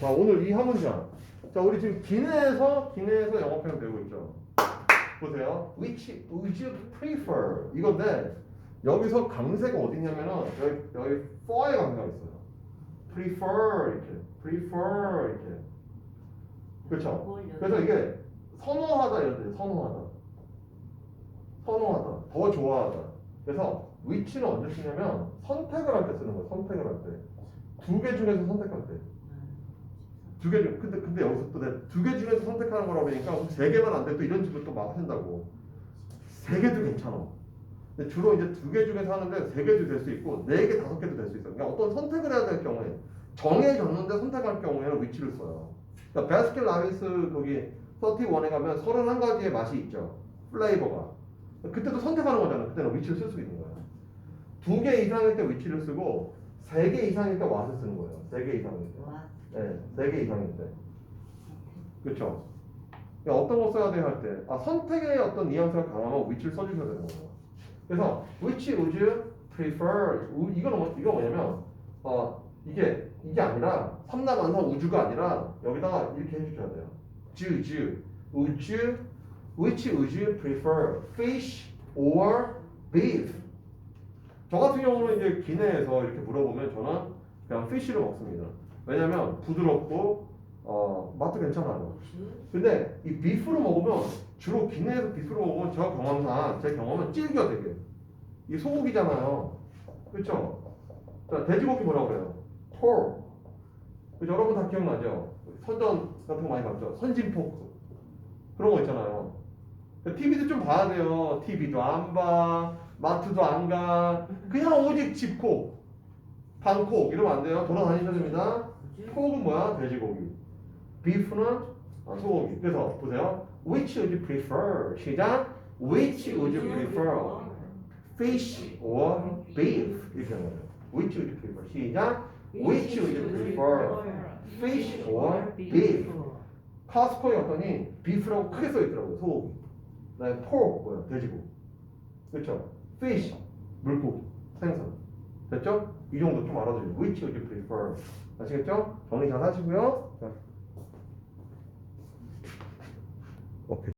자 오늘 이한 문장. 자 우리 지금 기내에서 기내에서 영어 표현 배우고 있죠. 보세요. Which would you prefer? 이건데 여기서 강세가 어디냐면은 여기 여기 for에 강세가 있어요. Prefer 이렇게 prefer 이렇게. 그렇죠? 그래서 이게 선호하다 이런 데 선호하다. 선호하다. 더 좋아하다. 그래서 which는 언제 쓰냐면 선택을 할 때 쓰는 거예요 선택을 할 때. 두 개 중에서 선택할 때 두 개 중, 근데, 근데 여기서 또 두 개 중에서 선택하는 거라고 하니까 세 개만 안 돼. 또 이런 식으로 또막 한다고. 세 개도 괜찮아. 근데 주로 이제 두 개 중에서 하는데 세 개도 될 수 있고, 네 개, 다섯 개도 될 수 있어. 그러니까 어떤 선택을 해야 될 경우에, 정해졌는데 선택할 경우에는 위치를 써요. 그러니까 베스킨 라빈스 거기 31에 가면 31가지의 맛이 있죠. 플레이버가. 그때도 선택하는 거잖아. 그때는 위치를 쓸 수 있는 거야. 두 개 이상일 때 위치를 쓰고, 세개 이상일 때 왓을 쓰는 거예요. 세개 이상일 때. 네, 4개 이상인데. 그렇죠? 어떤 거 써야 돼할 때, 아, 선택의 어떤 뉘앙스가 강하면 which를 써주셔야 되는 거예요. 그래서 which would you prefer? 우- 이거는 뭐, 이거 뭐냐면, 어, 이게 이게 아니라 삼남한사 우주가 아니라 여기다가 이렇게 해주셔야 돼요. 주, 주, would you, which would you prefer? Fish or beef? 저 같은 경우는 이제 기내에서 이렇게 물어보면 저는 그냥 fish를 먹습니다. 왜냐면 부드럽고 어, 맛도 괜찮아요. 근데 이 비프로 먹으면 주로 기내에서 비프로 먹으면 저 경험상 제 경험은 질겨 되게. 이 소고기잖아요. 그렇죠? 자 돼지고기 뭐라고 그래요? 폴. 그죠? 여러분 다 기억나죠? 선전 같은 거 많이 봤죠? 선진 포크 그런 거 있잖아요. TV도 좀 봐야 돼요. TV도 안 봐, 마트도 안 가. 그냥 오직 집콕, 방콕 이러면 안 돼요. 돌아다니셔야 됩니다. 포크는 뭐야? 돼지고기. 아, 소고기. 그래서 보세요. Which would you prefer? 시작. Which would you prefer? Fish or beef? 이렇게 하는 거예요. Which would you prefer? 시작. Which would you prefer? Fish or beef? 카스코에 갔더니 비프라고 크게 써 있더라고요. 소고기. 그다음에 pork 뭐야? 돼지고기. 그렇죠? Fish 물고기, 생선. 됐죠? 이 정도 좀 알아두세요. Which would you prefer? 아시겠죠? 정리 잘 하시고요. 자. 오케이.